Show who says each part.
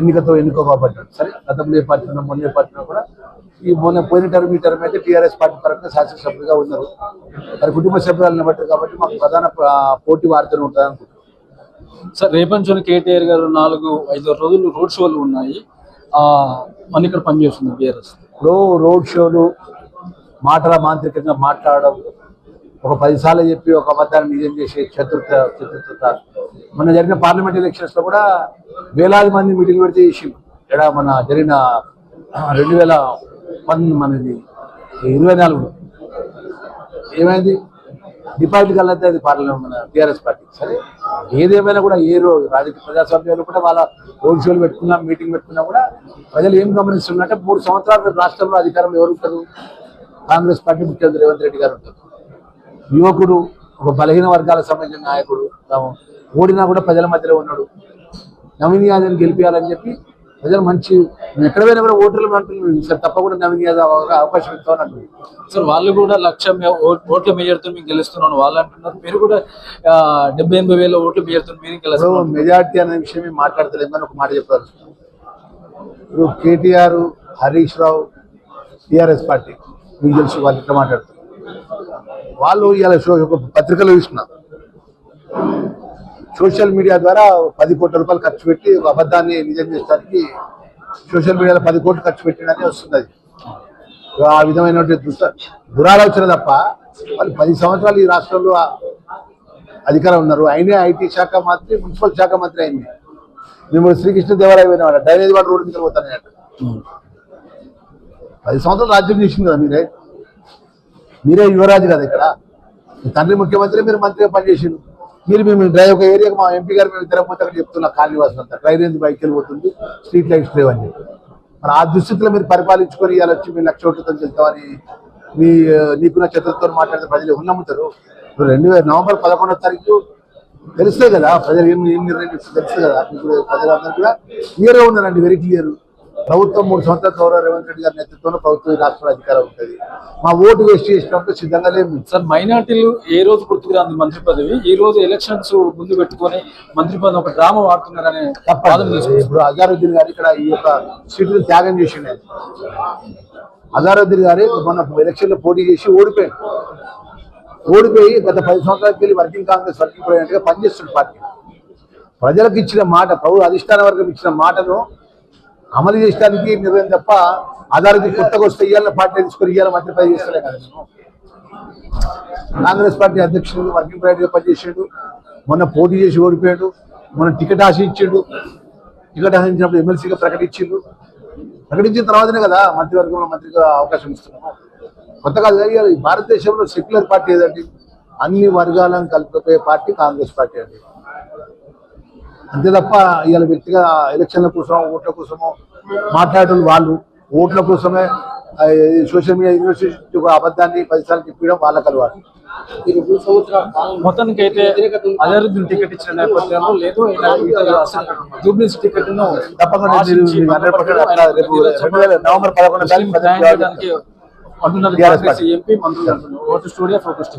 Speaker 1: ఎన్నికతో ఎన్నుకోబడ్డాడు సరే గతంలో ఏ పార్టీ ఉన్నా మొన్న ఏ పార్టీ కూడా ఈ మొన్న పోయిన టర్మ్ ఈ టర్మ్ అయితే టీఆర్ఎస్ పార్టీ పరంగా శాసనసభ్యులుగా ఉన్నారు. మరి కుటుంబ సభ్యులను బట్టి కాబట్టి మాకు ప్రధాన పోటీ వారితోనే ఉంటుంది అనుకుంటున్నాం.
Speaker 2: సార్ రేపంచోని కేటీఆర్ గారు నాలుగు ఐదు రోజులు రోడ్ షోలు ఉన్నాయి. ఆ మన ఇక్కడ పనిచేస్తుంది బీఆర్ఎస్.
Speaker 1: ఇప్పుడు రోడ్ షోలు మాటల మాంత్రికంగా మాట్లాడడం ఒక పదిసార్లు చెప్పి ఒక అబద్ధాన్ని నిజం చేసే చతుర్థ చతుర్థత. మొన్న జరిగిన పార్లమెంట్ ఎలక్షన్స్లో కూడా వేలాది మంది మీటింగ్ పెడితే చేసి ఇక్కడ మన జరిగిన రెండు వేల పంతొమ్మిది మనది ఇరవై నాలుగులో. ఏమైంది? డిపాజిట్ కలిగితే అది పార్లమెంట్ మన టీఆర్ఎస్ పార్టీ. సరే ఏదేమైనా కూడా ఏ రోజు రాజకీయ ప్రజాస్వామ్యాలు కూడా వాళ్ళ రోడ్ షోలు పెట్టుకున్నా మీటింగ్ పెట్టుకున్నా కూడా ప్రజలు ఏం గమనిస్తున్నారంటే మూడు సంవత్సరాలు రాష్ట్రంలో అధికారంలో ఎవరు ఉంటారు? కాంగ్రెస్ పార్టీ ముఖ్యమంత్రి రేవంత్ రెడ్డి గారు ఉంటారు. యువకుడు ఒక బలహీన వర్గాలకు సంబంధించిన నాయకుడు తాము ఓడినా కూడా ప్రజల మధ్యలో ఉన్నాడు. నవీన్ యాదవ్ని గెలిపించాలని చెప్పి ప్రజలు మంచి ఎక్కడ పోయినా కూడా ఓటర్లు అంటున్నాం సార్ తప్పకుండా నవీన్ యాదవ్ అవకాశం ఇస్తామని అంటున్నారు.
Speaker 2: సార్ వాళ్ళు కూడా లక్ష ఓట్ల మేజర్తో మేము గెలుస్తున్నాను వాళ్ళు అంటున్నారు. మీరు కూడా డెబ్బై ఎనభై వేల ఓట్ల మీరు గెలుస్తున్నారు
Speaker 1: మెజార్టీ అనే విషయం మేము మాట్లాడతలేమని ఒక మాట చెప్పారు ఇప్పుడు KTR Harish Rao TRS party మీకు తెలుసు వాళ్ళు ఇట్లా మాట్లాడుతారు వాళ్ళు ఇలా పత్రికలు ఇస్తున్నారు సోషల్ మీడియా ద్వారా పది కోట్ల రూపాయలు ఖర్చు పెట్టి ఒక అబద్ధాన్ని నిజం చేసడానికి సోషల్ మీడియాలో పది కోట్లు ఖర్చు పెట్టినని వస్తుంది. ఆ విధమైన దుస్త దురాలోచన తప్ప వాళ్ళు పది సంవత్సరాలు ఈ రాష్ట్రంలో అధికారం ఉన్నారు. ఆయనే ఐటీ శాఖ మంత్రి మున్సిపల్ శాఖ మంత్రి అయింది. మేము శ్రీకృష్ణ దేవాలయం పోయిన డ్రైనేజ్ వాడు రోడ్డు మీద పోతాను పది సంవత్సరాలు రాజ్యం చేసింది కదా మీరే? మీరే యువరాజు కదా ఇక్కడ? తండ్రి ముఖ్యమంత్రి మీరు మంత్రిగా పనిచేసిండు మీరు మేము డ్రైవ్ ఒక ఏరియాకి మా ఎంపీ గారు మేము తిరగపోతే అక్కడ చెప్తున్నా కాలనీ వాసులంతా ఎందుకు బైక్ వెళ్ళిపోతుంది స్ట్రీట్ లైట్స్ లేవని చెప్పి. మరి ఆ దుస్థితిలో మీరు పరిపాలించుకొని ఇలా వచ్చి మీరు లక్ష ఓట్లతో చెప్తామని మీ నీకున్న చతుర్థతో మాట్లాడితే ప్రజలు ఎవరు నమ్ముతారు? రెండు వేల నవంబర్ పదకొండవ తారీఖు తెలుస్తే కదా ప్రజలు ఏం ఏం నిర్ణయం చేస్తారో తెలుసు కదా. ఇప్పుడు ప్రజలందరూ కూడా క్లియర్గా ఉన్నారండి వెరీ క్లియర్ ప్రభుత్వం మూడు సంవత్సరాల గౌరవ రేవంత్ రెడ్డి గారి నేతృత్వంలో ప్రభుత్వం ఈ రాష్ట్రంలో అధికారం ఉంటుంది. మా ఓటు వేస్ట్ చేసినప్పుడు సిద్ధంగా లేము.
Speaker 2: సార్ మైనార్టీలు ఏ రోజు గుర్తుకురాంది మంత్రి పదవి? ఈ రోజు ఎలక్షన్స్ ముందు పెట్టుకొని మంత్రి పదవి ఒక డ్రామా వాడుతున్నారనే.
Speaker 1: ఇప్పుడు అజారుద్దీన్ గారు ఇక్కడ ఈ యొక్క సీటును త్యాగం చేసిండు. అజారుద్దీన్ గారు మొన్న ఎలక్షన్లో పోటీ చేసి ఓడిపోయాడు. ఓడిపోయి గత పది సంవత్సరాలకు వెళ్ళి వర్కింగ్ కాంగ్రెస్ వర్కింగ్ ప్రెసిడెంట్గా పనిచేస్తుంది పార్టీ. ప్రజలకు ఇచ్చిన మాట ప్రభు అధిష్టాన వర్గం ఇచ్చిన మాటను అమలు చేయడానికి నిర్ణయం తప్ప ఆధారిత కొత్తగా వస్తే ఇవాళ పార్టీ తీసుకొని ఇవాళ మంత్రి పదవి చేస్తలే కదా. కాంగ్రెస్ పార్టీ అధ్యక్షుడు వర్కింగ్ ప్రైవేట్గా పనిచేసాడు మొన్న పోటీ చేసి ఓడిపోయాడు. మొన్న టికెట్ ఆశించాడు. టికెట్ ఆశించినప్పుడు ఎమ్మెల్సీగా ప్రకటించిండు. ప్రకటించిన తర్వాతనే కదా మంత్రివర్గంలో మంత్రిగా అవకాశం ఇస్తున్నాము. కొత్తగా కాదు ఈ భారతదేశంలో సెక్యులర్ పార్టీ ఏదండి? అన్ని వర్గాలను కలిపిపోయే పార్టీ కాంగ్రెస్ పార్టీ అండి. అంతే తప్ప ఇవాళ వ్యక్తిగా ఎలక్షన్ల కోసం ఓట్ల కోసమో మాట్లాడటం వాళ్ళు. ఓట్ల కోసమే సోషల్ మీడియా యూనివర్సిటీ అబద్ధాన్ని పదిసార్లు చెప్పడం వాళ్ళకి అలవాటు
Speaker 2: మొత్తానికి అయితే అజరుద్దీన్ టికెట్ ఇచ్చిన నేపథ్యంలో లేదు జూబ్లీస్ టికెట్
Speaker 1: తప్పకుండా మీరు మీరు 100% అట్లా రేపు రెండు వేల నవంబర్ పదకొండు తారీఖు
Speaker 2: అంటున్నారు ఎంపీ మంత్రులు స్టూడియో ఫోకస్